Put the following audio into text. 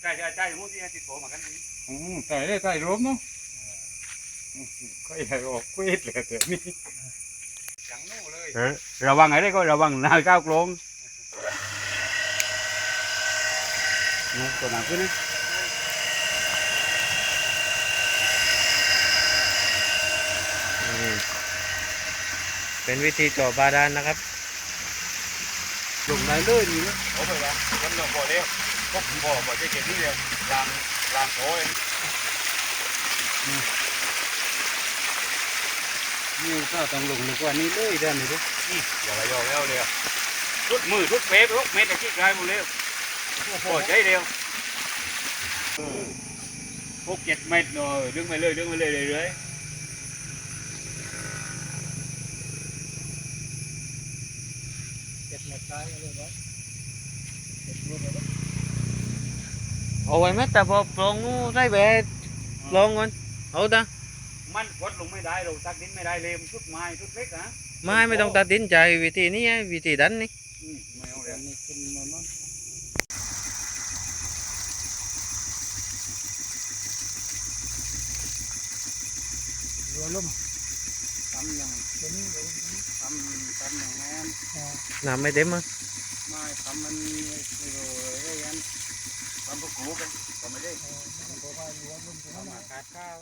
ใช่ใช่ใช่มุ้งที่ติดโผมากันนี่อืมใส่ได้ใส่รวมเนาะก็ใหญ่ออกคุยเลยเดี๋ยวนี้จังนู่เลยเออระวังไอ้ได้ก็ระวังหน้าก้าวโกลงนู่นตัวหนักขึ้นนะนี่เป็นวิธีเจาะบาดาลนะครับลงได้เลยนี่นะโอ้ไปละกันเราบ่อเร็ว พวกบ่อบ่อจะเก็บนี่เร็วลางลางโถเองนี่ก็ต้องลงดีกว่านี้เลยเดินนี่ดูนี่อย่าไปยอมแล้วเร็วรุดมือรุดเป๊ะรุดเม็ดไอ้ที่กลายหมดเร็วโอ้โหใจเร็วหกเจ็ดเม็ดหน่อยดึงไปเลยดึงไปเลยเรื่อยเจ็ดเมตรได้เลยไหมเอาไว้ไหมแต่พอปลงงูได้แบดปลงก่อนเอาตามันกดลงไม่ได้เราตักดินไม่ได้เลยมันชุดไม้ชุดเล็กนะไม้ไม่ต้องตัดสินใจวิธีนี้ไงวิธีดันนี่อืมไม่เอาเลยนี่ขึ้นมามั้งรัวลุ่มทำอย่างเป็นทำทำอย่างนั้นน้ำไม่เต็มอะไม่ทำมันไม่รูู้กันก็ไม่ได้ทำตัวไปรัวลุ่มทำมาขาดข้าว